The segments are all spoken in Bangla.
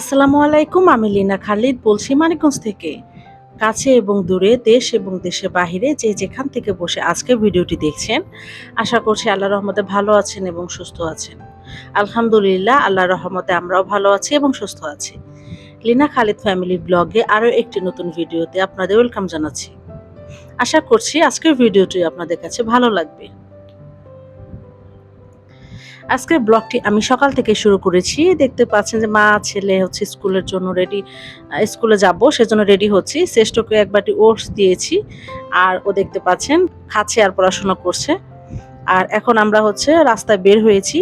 আসসালামু আলাইকুম, আমি লীনা খালিদ বলছি মানিকগঞ্জ থেকে। কাছে এবং দূরে দেশ এবং দেশের বাহিরে যে যেখান থেকে বসে আজকে ভিডিওটি দেখছেন, আশা করছি আল্লাহ রহমতে ভালো আছেন এবং সুস্থ আছেন। আলহামদুলিল্লাহ, আল্লাহ রহমতে আমরাও ভালো আছি এবং সুস্থ আছি। লীনা খালিদ ফ্যামিলি ব্লগে আরও একটি নতুন ভিডিওতে আপনাদের ওয়েলকাম জানাচ্ছি। আশা করছি আজকের ভিডিওটি আপনাদের কাছে ভালো লাগবে। আজকের ব্লগটি আমি সকাল থেকে শুরু করেছি। দেখতে পাচ্ছেন যে মা, ছেলে হচ্ছে স্কুলের জন্য রেডি স্কুলে যাব, সেজন্য রেডি হচ্ছি। শ্রেষ্ঠকে এক বাটি ওটস দিয়েছি আর ও দেখতে পাচ্ছেন খাচ্ছে আর পড়াশোনা করছে। আর এখন আমরা হচ্ছে রাস্তায় বের হয়েছি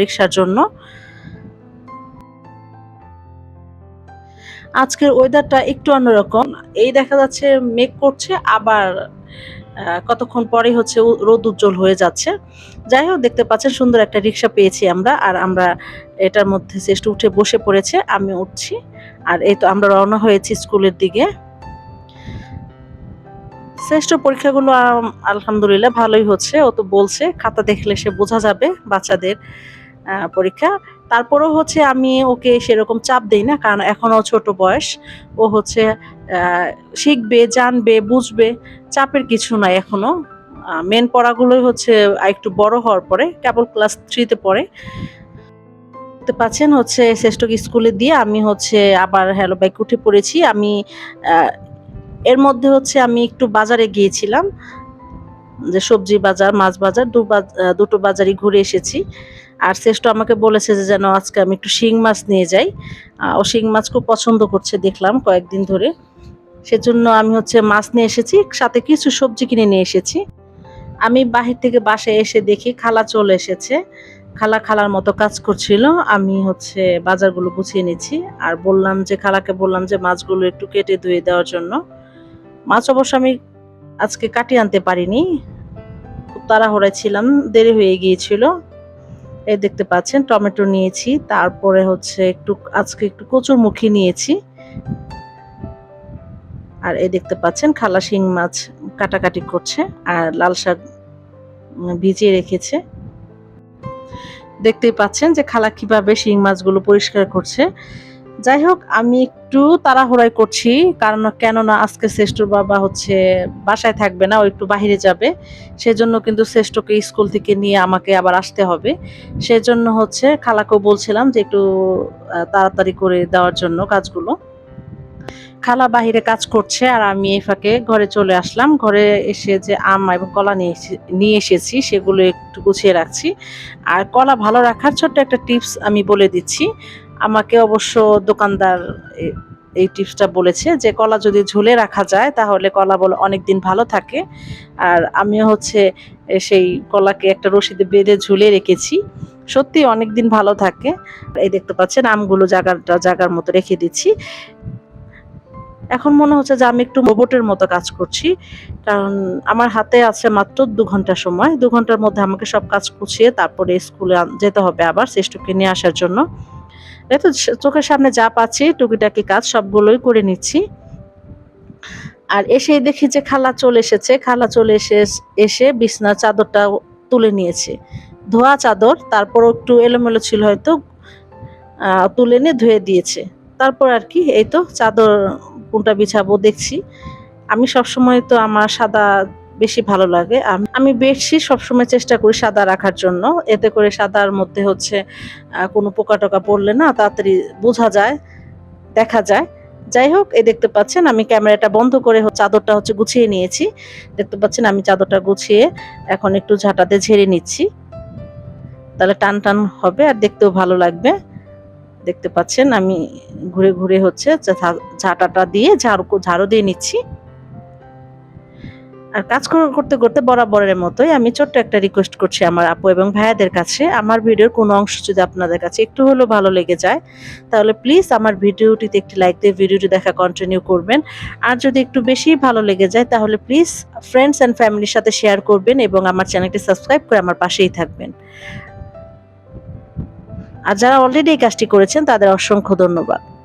রিক্সার জন্য। আজকের ওয়েদারটা একটু অন্যরকম। এই দেখা যাচ্ছে মেঘ করছে, আবার কতক্ষণ পরে হচ্ছে রোদ উজ্জ্বল হয়ে যাচ্ছে। যাই হোক, দেখতে পাচ্ছেন, সুন্দর একটা রিক্সা পেয়েছি আমরা। আর আমরা এটার মধ্যে শ্রেষ্ঠ উঠে বসে পড়েছে, আমি উঠছি। আর এই তো আমরা রওনা হয়েছি স্কুলের দিকে। শ্রেষ্ঠ পরীক্ষাগুলো আলহামদুলিল্লাহ, ভালোই হচ্ছে। ও তো বলছে, খাতা দেখলে সে বোঝা যাবে বাচ্চাদের পরীক্ষা। তারপরেও হচ্ছে আমি ওকে সেরকম চাপ দেই না, কারণ এখনও ছোট বয়স। ও হচ্ছে শিখবে, জানবে, বুঝবে, চাপের কিছু নাই এখনও মেন পড়াগুলোই হচ্ছে একটু বড় হওয়ার পরে, কেবল ক্লাস থ্রিতে পড়ে। দেখতে পাচ্ছেন হচ্ছে শ্রেষ্ঠকে স্কুলে দিয়ে আমি হচ্ছে আবার হ্যালো বাইক উঠে পড়েছি। আমি এর মধ্যে হচ্ছে আমি একটু বাজারে গিয়েছিলাম। যে সবজি বাজার, মাছ বাজার দুটো বাজারই ঘুরে এসেছি। আর শ্রেষ্ঠ আমাকে বলেছে যে যেন আজকে আমি একটু শিং মাছ নিয়ে যাই। ও শিং মাছ খুব পছন্দ করছে দেখলাম কয়েকদিন ধরে। সেজন্য আমি হচ্ছে মাছ নিয়ে এসেছি, সাথে কিছু সবজি কিনে নিয়ে এসেছি। আমি বাহির থেকে বাসায় এসে দেখি খালা চলে এসেছে। খালা খালার মতো কাজ করছিল, আমি হচ্ছে বাজারগুলো গুছিয়ে নিচ্ছি। আর বললাম যে, খালাকে বললাম যে, মাছগুলো একটু কেটে ধুয়ে দেওয়ার জন্য। মাছ অবশ্য আমি আজকে কাটিয়ে আনতে পারিনি। খুব তাড়াহুড়ায় ছিলাম, দেরি হয়ে গিয়েছিল। এই দেখতে পাচ্ছেন, টমেটো নিয়েছি, তারপরে হচ্ছে একটু, আজকে একটু কচুর কচুরমুখী নিয়েছি। আর এই দেখতে পাচ্ছেন, খালা শিং মাছ কাটাকাটি করছে, আর লাল শাক ভিজিয়ে রেখেছে। দেখতেই পাচ্ছেন যে খালা কীভাবে শিং মাছগুলো পরিষ্কার করছে। যাই হোক আমি একটু তাড়াহুড়াই করছি, কারণ কেননা আজকে শ্রেষ্ঠর বাবা হচ্ছে বাসায় থাকবে না, ও একটু বাইরে যাবে। সেজন্য কিন্তু শ্রেষ্ঠকে স্কুল থেকে নিয়ে আমাকে আবার আসতে হবে। সেজন্য হচ্ছে খালাকেও বলছিলাম যে একটু তাড়াতাড়ি করে দেওয়ার জন্য কাজগুলো। খালা বাহিরে কাজ করছে আর আমি এই ফাঁকে ঘরে চলে আসলাম। ঘরে এসে যে আম এবং কলা নিয়ে এসেছি, সেগুলো একটু গুছিয়ে রাখছি। আর কলা ভালো রাখার ছোট্ট একটা টিপস আমি বলে দিচ্ছি। আমাকে অবশ্য দোকানদার এই টিপসটা বলেছে যে কলা যদি ঝুলে রাখা যায় তাহলে কলা বলে অনেক দিন ভালো থাকে। আর আমিও হচ্ছে সেই কলাকে একটা রশিদে বেঁধে ঝুলে রেখেছি। সত্যি অনেক দিন ভালো থাকে। এই দেখতে পাচ্ছেন আমগুলো জায়গাটা জায়গার মতো রেখে দিচ্ছি। এখন মনে হচ্ছে যে আমি একটু রোবটের মতো কাজ করছি। কারণ আমার হাতে আছে মাত্র দু ঘণ্টা সময়। দু ঘণ্টার মধ্যে আমাকে সব কাজ গুছিয়ে তারপরে স্কুলে যেতে হবে আবার শ্রেষ্ঠকে নিয়ে আসার জন্য। এই তো চোখের সামনে যা পাচ্ছি, টুকিটাকি কাজ, সবগুলোই করে নিচ্ছি। আর এসেই দেখি যে খালা চলে এসেছে। খালা চলে এসে এসে বিছনার চাদরটা তুলে নিয়েছে। ধোয়া চাদর তারপর একটু এলোমেলো ছিল হয়তো তুলে নিয়ে ধুয়ে দিয়েছে। তারপর আর কি, এই তো চাদর, কোনটা বিছাবো দেখছি। আমি সবসময় তো আমার সাদা বেশি ভালো লাগে। আম- বেডশিট সবসময় চেষ্টা করি সাদা রাখার জন্য। এতে করে সাদার মধ্যে হচ্ছে কোনো পোকা টোকা পড়লে না তাড়াতাড়ি বোঝা যায়, দেখা যায়। যাই হোক, এই দেখতে পাচ্ছেন আমি ক্যামেরাটা বন্ধ করে চাদরটা হচ্ছে গুছিয়ে নিয়েছি। দেখতে পাচ্ছেন আমি চাদরটা গুছিয়ে এখন একটু ঝাঁটাতে ঝেড়ে নিচ্ছি। তাহলে টান টান হবে আর দেখতেও ভালো লাগবে। দেখতে পাচ্ছেন আমি ঘুরে ঘুরে হচ্ছে ঝাঁটাটা দিয়ে ঝাড়ু ঝাড়ু দিয়ে নিচ্ছি। আর কাজ কর- করতে করতে বরাবরের মতোই আমি ছোট্ট একটা রিকোয়েস্ট করছি আমার আপু এবং ভাইয়াদের কাছে। আমার ভিডিওর কোনো অংশ যদি আপনাদের কাছে একটু হলেও ভালো লেগে যায়, তাহলে প্লিজ আমার ভিডিওটিতে একটি লাইক দিয়ে ভিডিওটি দেখা কন্টিনিউ করবেন। আর যদি একটু বেশি ভালো লেগে যায়, তাহলে প্লিজ ফ্রেন্ডস অ্যান্ড ফ্যামিলির সাথে শেয়ার করবেন এবং আমার চ্যানেলটি সাবস্ক্রাইব করে আমার পাশেই থাকবেন। আর যারা অলরেডি এই কাজটি করেছেন, তাদের অসংখ্য ধন্যবাদ।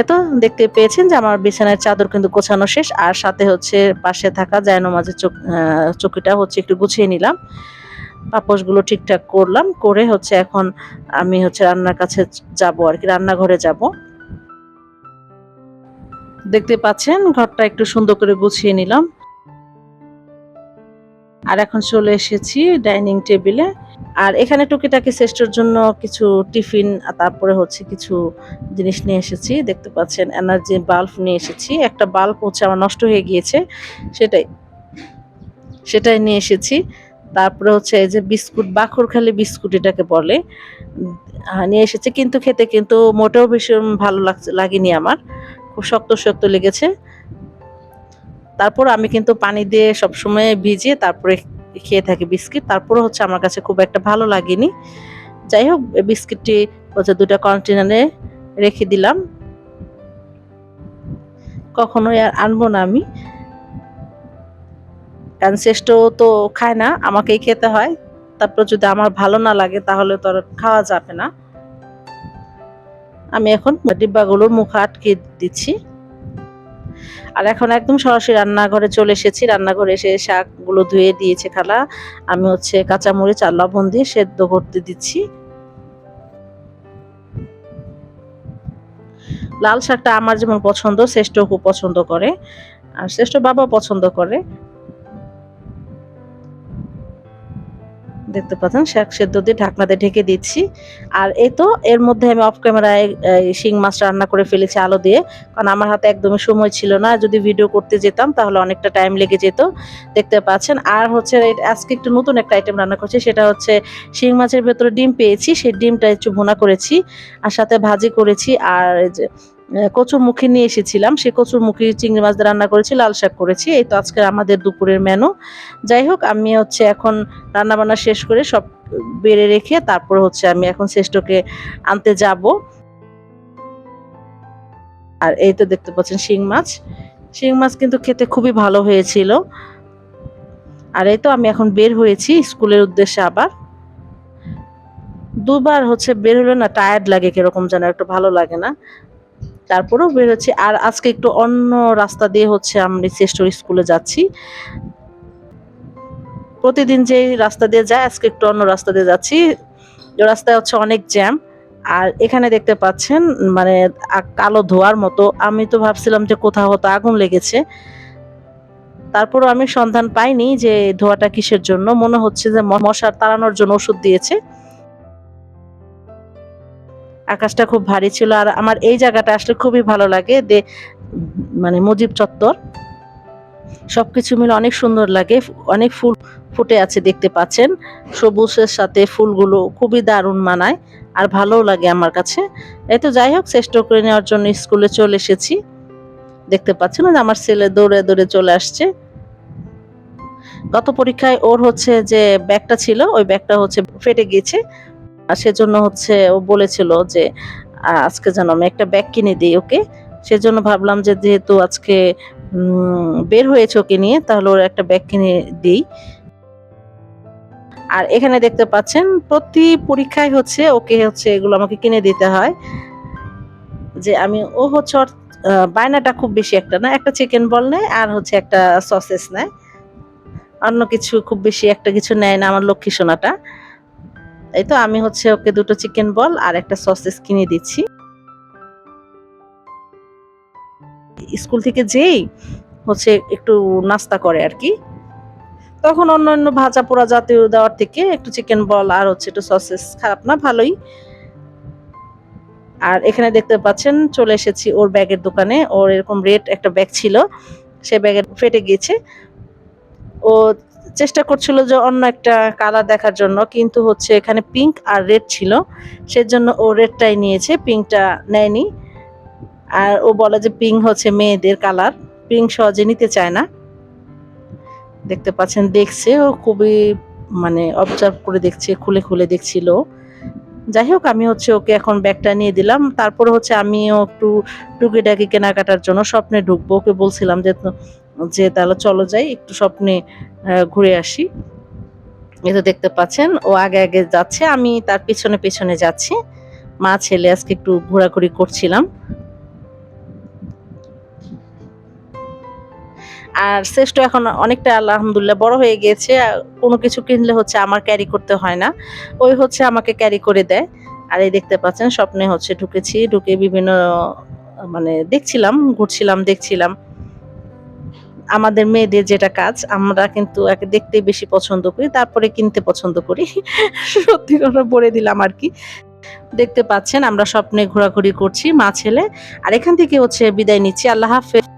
এতো দেখতে পেয়েছেন যে আমার বিছানার চাদর কিন্তু গোছানো শেষ। আর সাথে হচ্ছে পাশে থাকা জায়নমাজের চোখ চকিটা হচ্ছে একটু গুছিয়ে নিলাম। পাপোশগুলো ঠিকঠাক করলাম, করে হচ্ছে এখন আমি হচ্ছে রান্নার কাছে যাব আর কি, রান্নাঘরে যাব। দেখতে পাচ্ছেন, ঘরটা একটু সুন্দর করে গুছিয়ে নিলাম। আর এখন চলে এসেছি ডাইনিং টেবিলে। আর এখানে টুকিটাকি শ্রেষ্ঠর জন্য কিছু টিফিন তারপরে হচ্ছে কিছু জিনিস নিয়ে এসেছি। দেখতে পাচ্ছেন, এনার্জি বাল্ব নিয়ে এসেছি। একটা বাল্ব হচ্ছে আমার নষ্ট হয়ে গিয়েছে, সেটাই সেটাই নিয়ে এসেছি। তারপরে হচ্ছে এই যে বিস্কুট, বাখরখালি বিস্কুট এটাকে বলে নিয়ে এসেছি। কিন্তু খেতে কিন্তু মোটেও ভীষণ ভালো লাগছে, লাগেনি আমার। খুব শক্ত শক্ত লেগেছে। তারপর আমি কিন্তু পানি দিয়ে সবসময় ভিজিয়ে তারপরে খেয়ে থাকি বিস্কিট। তারপরে হচ্ছে আমার কাছে খুব একটা ভালো লাগেনি। যাই হোক বিস্কিটটি হচ্ছে দুটা কন্টেনারে রেখে দিলাম। কখনোই আর আনব না আমি। শ্রেষ্ঠ তো খায় না, আমাকেই খেতে হয়। তারপর যদি আমার ভালো না লাগে, তাহলে তো আর খাওয়া যাবে না। আমি এখন ডিব্বাগুলোর মুখ আটকে দিচ্ছি। আর এখন একদম সরাসরি রান্নাঘরে চলে এসেছি। রান্নাঘরে এসে শাকগুলো ধুয়ে দিয়েছে খালা আমি হচ্ছে কাঁচামরিচ আর লবণ দিয়ে সেদ্ধ করতে দিচ্ছি। লাল শাকটা আমার যেমন পছন্দ, শ্রেষ্ঠ খুব পছন্দ করে। আর শ্রেষ্ঠ বাবা পছন্দ করে। দেখতে পাচ্ছেন, শাক সেদ্ধ দিয়ে ঢাকনাতে ঢেকে দিচ্ছি। আর এই তো, এর মধ্যে আমি অফ ক্যামেরায় শিং মাছ রান্না করে ফেলেছি আলো দিয়ে। কারণ আমার হাতে একদমই সময় ছিল না, যদি ভিডিও করতে যেতাম তাহলে অনেকটা টাইম লেগে যেত, দেখতে পাচ্ছেন। আর হচ্ছে আজকে একটু নতুন একটা আইটেম রান্না করছি, সেটা হচ্ছে শিং মাছের ভেতরে ডিম পেয়েছি, সেই ডিমটা একটু ভুনা করেছি, আর সাথে ভাজি করেছি, আর কচুর মুখি নিয়ে এসেছিলাম। সে কচুর মুখি চিংড়ি মাছ রান্না করেছি, লাল শাক করেছি। এই তো আজকে আমাদের দুপুরের মেনু যাই হোক, আমি হচ্ছে এখন রান্না বান্না শেষ করে সব বেড়ে রেখে তারপর হচ্ছে আমি এখন শ্রেষ্ঠকে আনতে যাব। আর এই তো দেখতে পাচ্ছেন শিং মাছ। শিং মাছ কিন্তু খেতে খুবই ভালো হয়েছিল। আর এই তো আমি এখন বের হয়েছি স্কুলের উদ্দেশ্যে আবার। দুবার হচ্ছে বের হলে না টায়ার্ড লাগে, কীরকম যেন, একটু ভালো লাগে না। তারপরেও বেরোচ্ছি। আর আজকে একটু অন্য রাস্তা দিয়ে হচ্ছে আমি শ্রেষ্ঠর স্কুলে যাচ্ছি। প্রতিদিন যে রাস্তা দিয়ে যায় আজকে একটু অন্য রাস্তা দিয়ে যাচ্ছি। রাস্তায় হচ্ছে অনেক জ্যাম। আর এখানে দেখতে পাচ্ছেন মানে কালো ধোয়ার মতো। আমি তো ভাবছিলাম যে কোথাও হতো আগুন লেগেছে। তারপরও আমি সন্ধান পাইনি যে ধোয়াটা কিসের জন্য। মনে হচ্ছে যে মশার তাড়ানোর জন্য ওষুধ দিয়েছে। আকাশটা খুব ভারী ছিল আর আমার এই জায়গাটা আসলে খুবই ভালো লাগে। দে মানে মুজিব চত্বর। সবকিছু মিলে অনেক সুন্দর লাগে। অনেক ফুল ফুটে আছে দেখতে পাচ্ছেন। সবুজের সাথে ফুলগুলো খুবই দারুণ মানায় আর ভালোও লাগে আমার কাছে। এই তো যাই হোক, চেষ্টা করে নেওয়ার জন্য স্কুলে চলে এসেছি। দেখতে পাচ্ছেন আমার ছেলে দৌড়ে দৌড়ে চলে আসছে। গত পরীক্ষায় ওর হচ্ছে যে ব্যাগটা ছিল, ওই ব্যাগটা হচ্ছে ফেটে গিয়েছে। সেজন্য হচ্ছে ও বলেছিল যে আজকে যেন আমি একটা ব্যাগ কিনে দিই ওকে। সেজন্য ভাবলাম যে যেহেতু আজকে বের হয়েছে ওকে নিয়ে, তাহলে ওর একটা ব্যাগ কিনে দিই। আর এখানে দেখতে পাচ্ছেন, প্রতি পরীক্ষায় হচ্ছে ওকে হচ্ছে এগুলো আমাকে কিনে দিতে হয়। যে আমি, ও হচ্ছে বায়নাটা খুব বেশি একটা না, একটা চিকেন বল নেয় আর হচ্ছে একটা সসেস নেয়। অন্য কিছু খুব বেশি একটা কিছু নেয় না আমার লক্ষ্মী সোনাটা। এই তো আমি হচ্ছে ওকে দুটো চিকেন বল আর একটা সসেস কিনে দিচ্ছি। স্কুল থেকে যেই হচ্ছে একটু নাস্তা করে আর কি। তখন অন্য অন্য ভাজা পোড়া জাতীয় দেওয়ার থেকে একটু চিকেন বল আর হচ্ছে একটু সসেস খারাপ না, ভালোই। আর এখানে দেখতে পাচ্ছেন চলে এসেছি ওর ব্যাগের দোকানে। ওর এরকম রেড একটা ব্যাগ ছিল, সে ব্যাগের ফেটে গিয়েছে। ও চেষ্টা করছিল যে অন্য একটা কালার দেখার জন্য, কিন্তু হচ্ছে এখানে পিঙ্ক আর রেড ছিল। সেজন্য ও রেডটাই নিয়েছে পিঙ্কটা নেয়নি। আর ও বলে যে পিঙ্ক হচ্ছে মেয়েদের কালার পিঙ্ক সহজে নিতে চায় না। দেখতে পাচ্ছেন, দেখছে ও খুবই মানে অবজার্ভ করে দেখছে, খুলে খুলে দেখছিল। যাই হোক, আমি হচ্ছে ওকে এখন ব্যাগটা নিয়ে দিলাম। তারপরে হচ্ছে আমিও একটু টুকিটাকি কেনাকাটার জন্য স্বপ্নে ঢুকবো। ওকে বলছিলাম যে যে তাহলে চলো যাই, একটু স্বপ্নে ঘুরে আসি। তো দেখতে পাচ্ছেন, ও আগে আগে যাচ্ছে, আমি তার পেছনে পেছনে যাচ্ছি। মা, ছেলে, আজকে একটু ঘোরাঘুরি করছিলাম। আর শ্রেষ্ঠ এখন অনেকটা, আলহামদুলিল্লাহ, বড় হয়ে গিয়েছে। কোনো কিছু কিনলে হচ্ছে আমার ক্যারি করতে হয় না। ওই হচ্ছে আমাকে ক্যারি করে দেয়। আর এই দেখতে পাচ্ছেন, স্বপ্নে হচ্ছে ঢুকেছি। ঢুকে বিভিন্ন মানে দেখছিলাম, ঘুরছিলাম, দেখছিলাম। আমাদের মেয়েদের যেটা কাজ, আমরা কিন্তু দেখতে বেশি পছন্দ করি, তারপরে কিনতে পছন্দ করি। সত্যি কথা বলে দিলাম আর কি। দেখতে পাচ্ছেন, আমরা স্বপ্নে ঘোরাঘুরি করছি, মা ছেলে। আর এখান থেকে হচ্ছে বিদায় নিচ্ছি। আল্লাহ হাফেজ।